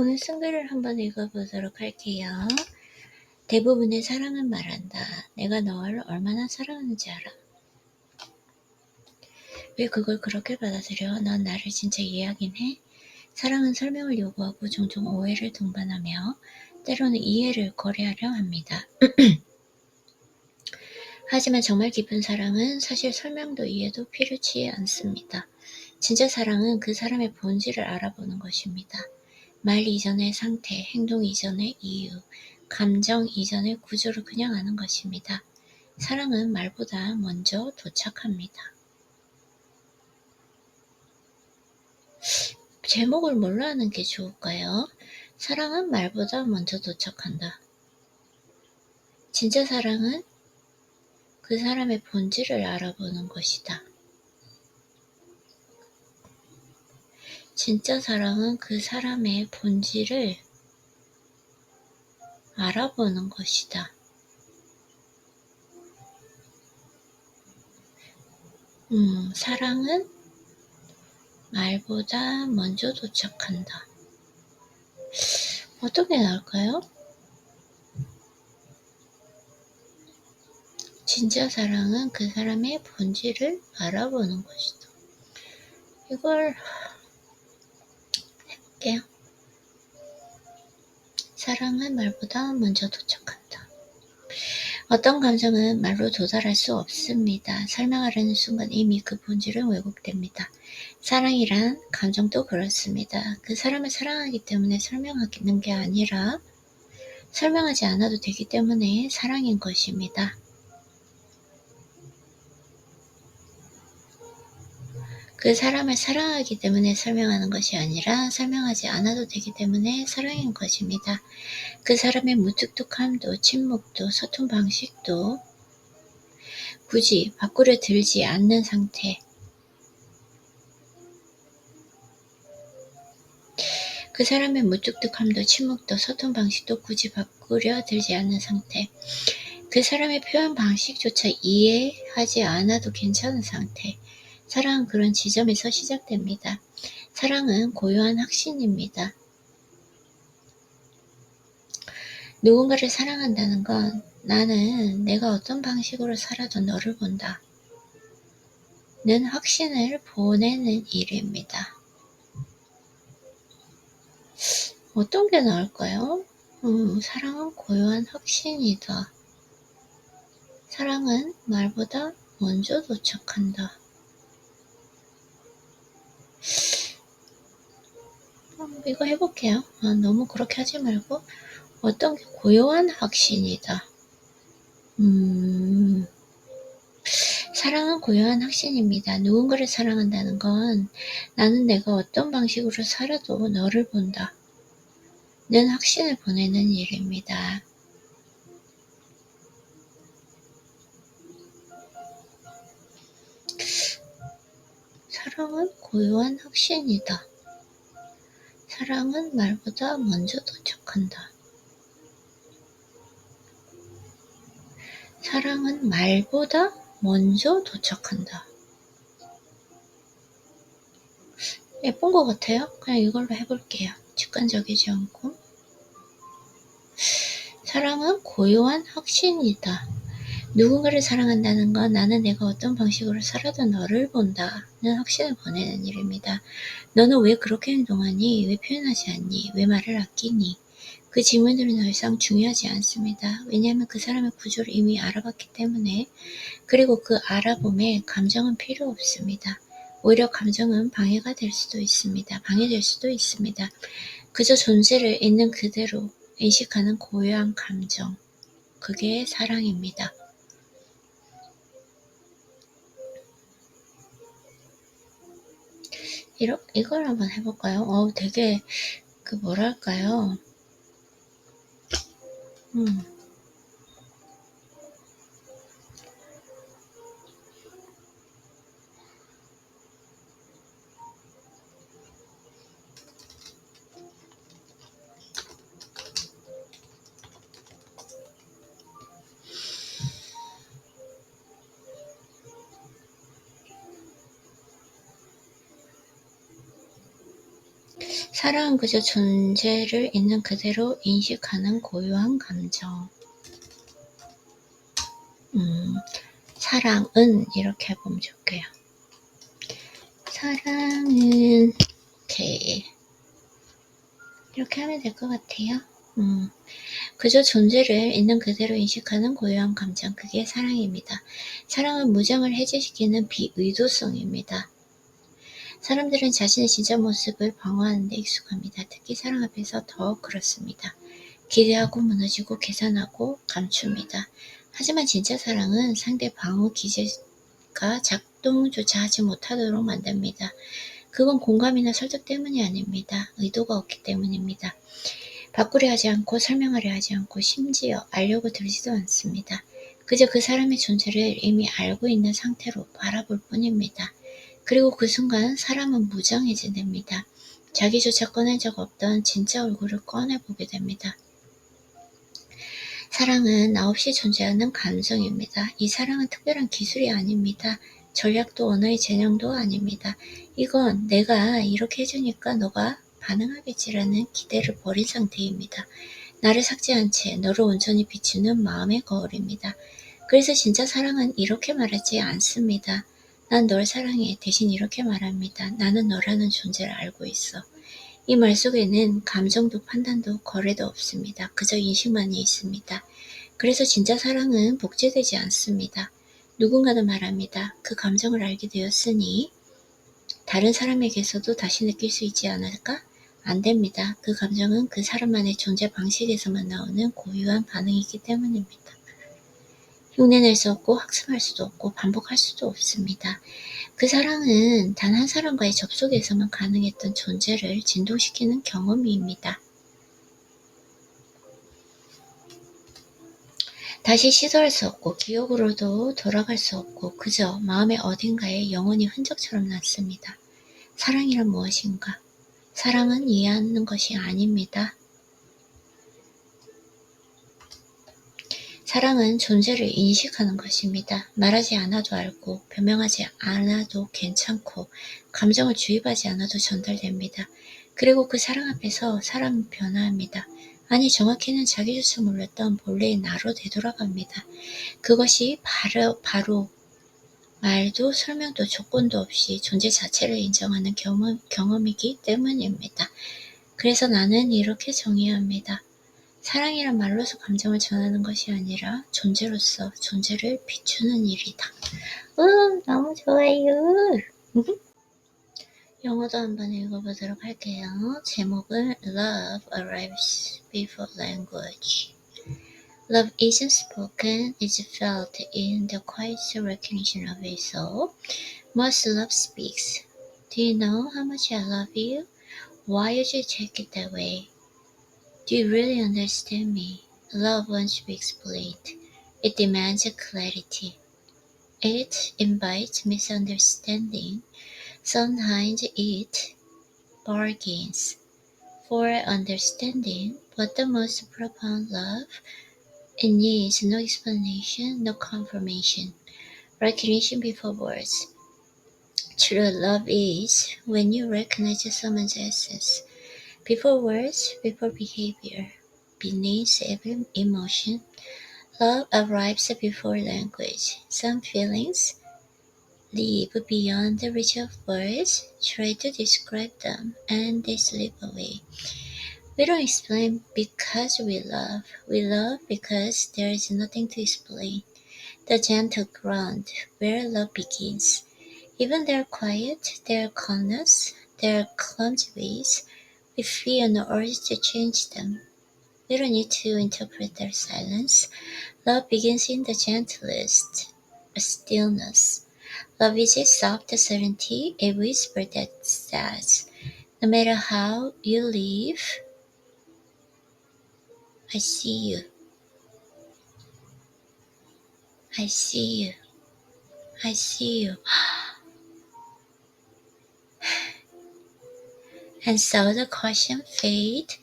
오늘 쓴글을 한번 읽어보도록 할게요. 대부분의 사랑은 말한다. 내가 너를 얼마나 사랑하는지 알아. 왜 그걸 그렇게 받아들여? 넌 나를 진짜 이해하긴 해? 사랑은 설명을 요구하고 종종 오해를 동반하며 때로는 이해를 거래하려 합니다. 하지만 정말 깊은 사랑은 사실 설명도 이해도 필요치 않습니다. 진짜 사랑은 그 사람의 본질을 알아보는 것입니다. 말 이전의 상태, 행동 이전의 이유, 감정 이전의 구조를 그냥 아는 것입니다. 사랑은 말보다 먼저 도착합니다. 제목을 뭘로 하는 게 좋을까요? 사랑은 말보다 먼저 도착한다. 진짜 사랑은 그 사람의 본질을 알아보는 것이다. 진짜 사랑은 그 사람의 본질을 알아보는 것이다. 음, 사랑은 말보다 먼저 도착한다. 어떤 게 나을까요? 진짜 사랑은 그 사람의 본질을 알아보는 것이다. 이걸 해볼게요. 사랑은 말보다 먼저 도착한다. 어떤 감정은 말로 도달할 수 없습니다. 설명하려는 순간 이미 그 본질은 왜곡됩니다. 사랑이란 감정도 그렇습니다. 그 사람을 사랑하기 때문에 설명하는 게 아니라 설명하지 않아도 되기 때문에 사랑인 것입니다. 그 사람을 사랑하기 때문에 설명하는 것이 아니라 설명하지 않아도 되기 때문에 사랑인 것입니다. 그 사람의 무뚝뚝함도 침묵도 소통 방식도 굳이 바꾸려 들지 않는 상태. 그 사람의 무뚝뚝함도 침묵도 소통 방식도 굳이 바꾸려 들지 않는 상태. 그 사람의 표현 방식조차 이해하지 않아도 괜찮은 상태 사랑은 그런 지점에서 시작됩니다. 사랑은 고요한 확신입니다. 누군가를 사랑한다는 건 나는 내가 어떤 방식으로 살아도 너를 본다. 는 확신을 보내는 일입니다. 어떤 게 나을까요? 음, 사랑은 고요한 확신이다. 사랑은 말보다 먼저 도착한다. 이거 해볼게요. 아, 너무 그렇게 하지 말고 어떤 게 고요한 확신이다. 음, 사랑은 고요한 확신입니다. 누군가를 사랑한다는 건 나는 내가 어떤 방식으로 살아도 너를 본다. 는 확신을 보내는 일입니다. 사랑은 고요한 확신이다. 사랑은 말보다 먼저 도착한다. 사랑은 말보다 먼저 도착한다. 예쁜 것 같아요? 그냥 이걸로 해볼게요. 직관적이지 않고. 사랑은 고요한 확신이다. 누군가를 사랑한다는 건 나는 내가 어떤 방식으로 살아도 너를 본다는 확신을 보내는 일입니다. 너는 왜 그렇게 행동하니? 왜 표현하지 않니? 왜 말을 아끼니? 그 질문들은 더 이상 중요하지 않습니다. 왜냐하면 그 사람의 구조를 이미 알아봤기 때문에 그리고 그 알아봄에 감정은 필요 없습니다. 오히려 감정은 방해가 될 수도 있습니다. 방해될 수도 있습니다. 그저 존재를 있는 그대로 인식하는 고요한 감정. 그게 사랑입니다. 이러, 이걸 한번 해볼까요? 어우, 되게, 그, 뭐랄까요? 음. 사랑은 그저 존재를 있는 그대로 인식하는 고유한 감정. 음, 사랑은 이렇게 보면 좋게요. 사랑은 오케이 이렇게 하면 될 것 같아요. 음, 그저 존재를 있는 그대로 인식하는 고유한 감정 그게 사랑입니다. 사랑은 무정을 해제시키는 비의도성입니다. 사람들은 자신의 진짜 모습을 방어하는 데 익숙합니다. 특히 사랑 앞에서 더 그렇습니다. 기대하고 무너지고 계산하고 감춥니다. 하지만 진짜 사랑은 상대 방어 기제가 작동조차 하지 못하도록 만듭니다. 그건 공감이나 설득 때문이 아닙니다. 의도가 없기 때문입니다. 바꾸려 하지 않고 설명하려 하지 않고 심지어 알려고 들지도 않습니다. 그저 그 사람의 존재를 이미 알고 있는 상태로 바라볼 뿐입니다. 그리고 그 순간 사람은 무정해진답니다. 자기조차 꺼낸 적 없던 진짜 얼굴을 꺼내보게 됩니다. 사랑은 나 없이 존재하는 감정입니다. 이 사랑은 특별한 기술이 아닙니다. 전략도 언어의 재능도 아닙니다. 이건 내가 이렇게 해주니까 너가 반응하겠지라는 기대를 버린 상태입니다. 나를 삭제한 채 너를 온전히 비추는 마음의 거울입니다. 그래서 진짜 사랑은 이렇게 말하지 않습니다. 난 널 사랑해. 대신 이렇게 말합니다. 나는 너라는 존재를 알고 있어. 이 말 속에는 감정도 판단도 거래도 없습니다. 그저 인식만이 있습니다. 그래서 진짜 사랑은 복제되지 않습니다. 누군가는 말합니다. 그 감정을 알게 되었으니 다른 사람에게서도 다시 느낄 수 있지 않을까? 안 됩니다. 그 감정은 그 사람만의 존재 방식에서만 나오는 고유한 반응이기 때문입니다. 흉내낼 수 없고 학습할 수도 없고 반복할 수도 없습니다. 그 사랑은 단 한 사람과의 접속에서만 가능했던 존재를 진동시키는 경험입니다. 다시 시도할 수 없고 기억으로도 돌아갈 수 없고 그저 마음의 어딘가에 영원히 흔적처럼 남습니다. 사랑이란 무엇인가? 사랑은 이해하는 것이 아닙니다. 사랑은 존재를 인식하는 것입니다. 말하지 않아도 알고, 변명하지 않아도 괜찮고, 감정을 주입하지 않아도 전달됩니다. 그리고 그 사랑 앞에서 사람은 변화합니다. 아니, 정확히는 자기조차 몰랐던 본래의 나로 되돌아갑니다. 그것이 바로, 바로 말도 설명도 조건도 없이 존재 자체를 인정하는 경험, 경험이기 때문입니다. 그래서 나는 이렇게 정의합니다. 사랑이란 말로서 감정을 전하는 것이 아니라 존재로서 존재를 비추는 일이다. 음, 너무 좋아요. 영어도 한번 읽어보도록 할게요. 제목은 Love Arrives Before Language. Love isn't spoken, it's felt in the quiet recognition of it soul. Most love speaks. Do you know how much I love you? Why would you take it that way? Do you really understand me? Love wants to be explained. It demands clarity. It invites misunderstanding. Sometimes it bargains for understanding, but the most profound love it needs no explanation, no confirmation, recognition before words. True love is when you recognize someone's essence before words, before behavior, beneath every emotion, love arrives before language. Some feelings live beyond the reach of words, try to describe them, and they slip away. We don't explain because we love. We love because there is nothing to explain. The gentle ground where love begins. Even their quiet, their calmness, their clumsy ways, we feel no urge to change them. We don't need to interpret their silence. Love begins in the gentlest stillness. Love is a soft certainty, a whisper that says, no matter how you live, I see you. I see you. I see you. And so the question fade.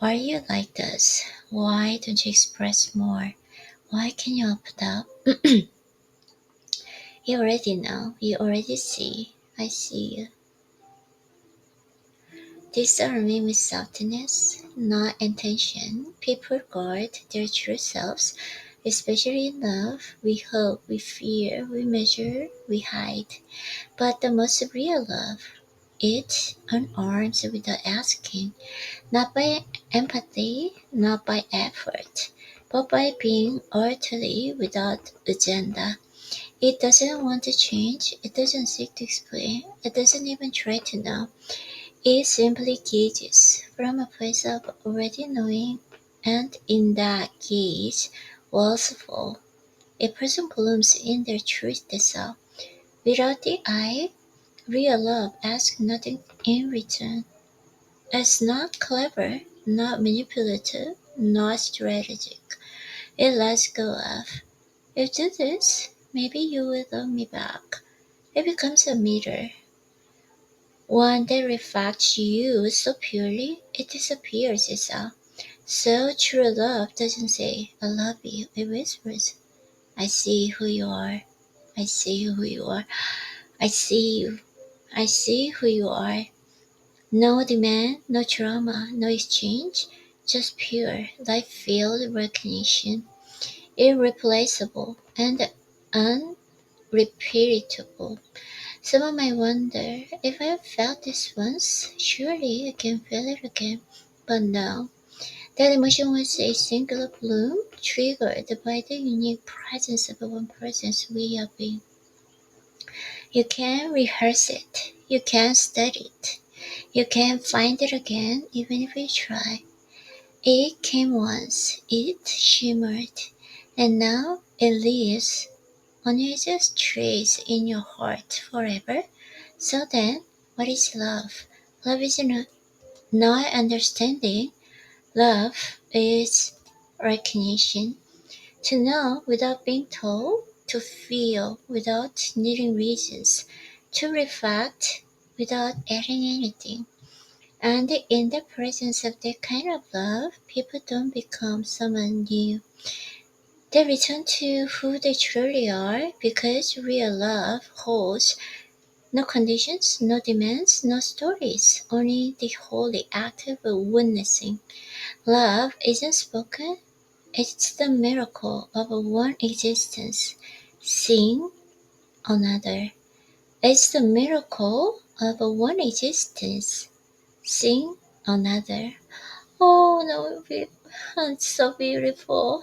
Why are you like this? Why don't you express more? Why can you open up? you already know. You already see. I see you. disarming with softness, not intention. People guard their true selves, especially in love. We hope, we fear, we measure, we hide. But the most real love, it unarms without asking, not by empathy, not by effort, but by being utterly without agenda. It doesn't want to change, it doesn't seek to explain, it doesn't even try to know. It simply gazes from a place of already knowing, and in that gaze, walls fall. A person blooms in their truth self. Without the eye, real love asks nothing in return. It's not clever, not manipulative, not strategic. It lets go of. If do this, maybe you will love me back. It becomes a mirror. One that reflects you so purely, it disappears itself. So true love doesn't say, I love you. It whispers, I see who you are. I see who you are. I see you. I see who you are. No demand, no drama, no exchange, just pure, life-filled recognition, irreplaceable and unrepeatable. Someone might wonder, if I felt this once, surely I can feel it again. But no, that emotion was a singular bloom triggered by the unique presence of one person's way of being. You can rehearse it, you can study it, you can find it again even if you try. It came once, it shimmered, and now it lives on its trace in your heart forever. So then, what is love? Love is not, not understanding. Love is recognition. To know without being told, to feel without needing reasons, to reflect without adding anything. And in the presence of that kind of love, people don't become someone new. They return to who they truly are because real love holds no conditions, no demands, no stories, only the holy act of witnessing. Love isn't spoken, it's the miracle of one existence, seeing another. It's the miracle of one existence, seeing another. Oh, no, it's so beautiful.